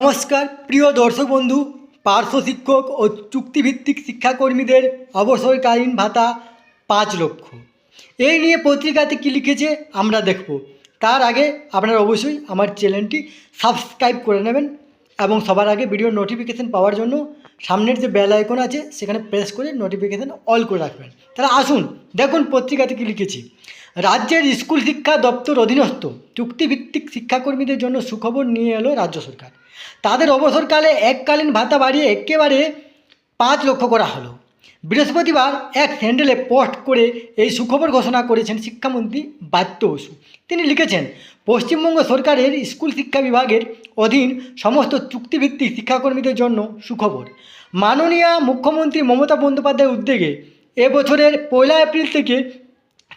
নমস্কার, প্রিয় দর্শক বন্ধু, পার্শ্ব শিক্ষক ও চুক্তিভিত্তিক শিক্ষাকর্মীদের অবসরকালীন ভাতা পাঁচ লক্ষ। এই নিয়ে পত্রিকাতে কী লিখেছে আমরা দেখব। তার আগে আপনারা অবশ্যই আমার চ্যানেলটি সাবস্ক্রাইব করে নেবেন এবং সবার আগে ভিডিও নোটিফিকেশান পাওয়ার জন্য সামনের যে বেল আইকন আছে, সেখানে প্রেস করে নোটিফিকেশান অল করে রাখবেন। তাহলে আসুন, দেখুন পত্রিকাতে কী লিখেছি। রাজ্যের স্কুল শিক্ষা দপ্তর অধীনস্থ চুক্তিভিত্তিক শিক্ষাকর্মীদের জন্য সুখবর নিয়ে এলো রাজ্য সরকার। তাদের অবসরকালে এককালীন ভাতা বাড়িয়ে একেবারে পাঁচ লক্ষ করা হলো। বৃহস্পতিবার এক হ্যান্ডেলে পোস্ট করে এই সুখবর ঘোষণা করেছেন শিক্ষামন্ত্রী বাত্য বসু। তিনি লিখেছেন, পশ্চিমবঙ্গ সরকারের স্কুল শিক্ষা বিভাগের অধীন সমস্ত চুক্তিভিত্তিক শিক্ষাকর্মীদের জন্য সুখবর। মাননীয় মুখ্যমন্ত্রী মমতা বন্দ্যোপাধ্যায়ের উদ্যোগে এবছরের পয়লা এপ্রিল থেকে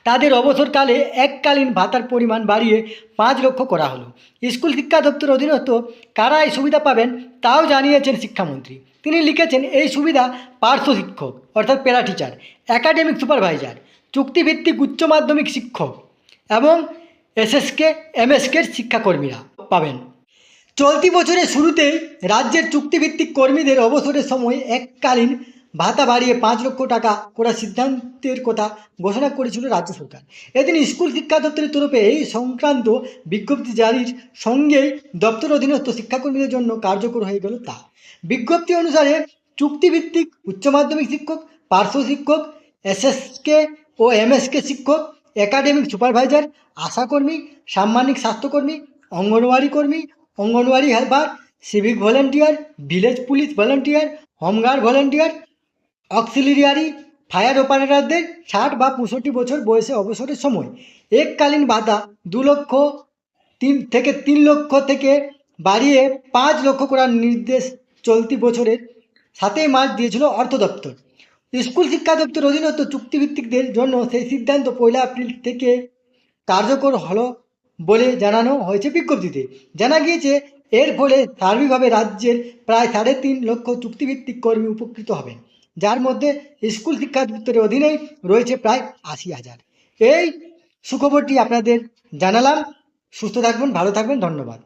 তাদের অবসরকালে এককালীন ভাতার পরিমাণ বাড়িয়ে পাঁচ লক্ষ করা হলো। স্কুল শিক্ষা দপ্তর অধীনস্থ কারা এই সুবিধা পাবেন তাও জানিয়েছেন শিক্ষামন্ত্রী। তিনি লিখেছেন, এই সুবিধা পার্শ্ব শিক্ষক, অর্থাৎ প্যারা টিচার, একাডেমিক সুপারভাইজার, চুক্তিভিত্তিক উচ্চ মাধ্যমিক শিক্ষক এবং এসএসকে এমএসকের শিক্ষাকর্মীরা পাবেন। চলতি বছরের শুরুতেই রাজ্যের চুক্তিভিত্তিক কর্মীদের অবসরের সময় এককালীন ভাতা বাড়িয়ে পাঁচ লক্ষ টাকা করার সিদ্ধান্তের কথা ঘোষণা করেছিল রাজ্য সরকার। এদিন স্কুল শিক্ষা দপ্তরের তরফে এই সংক্রান্ত বিজ্ঞপ্তি জারির সঙ্গেই দপ্তর অধীনস্থ শিক্ষাকর্মীদের জন্য কার্যকর হয়ে গেল তা। বিজ্ঞপ্তি অনুসারে চুক্তিভিত্তিক উচ্চ মাধ্যমিক শিক্ষক, পার্শ্ব শিক্ষক, এসএসকে ও এমএসকে শিক্ষক, একাডেমিক সুপারভাইজার, আশাকর্মী, সাম্মানিক স্বাস্থ্যকর্মী, অঙ্গনওয়াড়ি কর্মী, anganwadi helper, civic volunteer, village police volunteer, home guard volunteer auxiliary fire অপারেটরদের ষাট বা পঁয়ষট্টি বছর বয়সে অবসরের সময় এককালীন ভাতা দু লক্ষ তিন থেকে তিন লক্ষ থেকে বাড়িয়ে পাঁচ লক্ষ করার নির্দেশ চলতি বছরের সাতই মার্চ দিয়েছিল অর্থ দপ্তর। স্কুল শিক্ষা দপ্তর অধীনস্থ চুক্তিভিত্তিকদের জন্য সেই সিদ্ধান্ত পয়লা এপ্রিল থেকে কার্যকর হলো বলে জানানো হয়েছে বিজ্ঞপ্তিতে। জানা গিয়েছে, এর ফলে সার্বিকভাবে রাজ্যের প্রায় সাড়ে তিন লক্ষ চুক্তিভিত্তিক কর্মী উপকৃত হবেন। যার মধ্যে স্কুল শিক্ষা দপ্তরের অধীনেই রয়েছে প্রায় আশি হাজার। এই সুখবরটি আপনাদের জানালাম। সুস্থ থাকবেন, ভালো থাকবেন, ধন্যবাদ।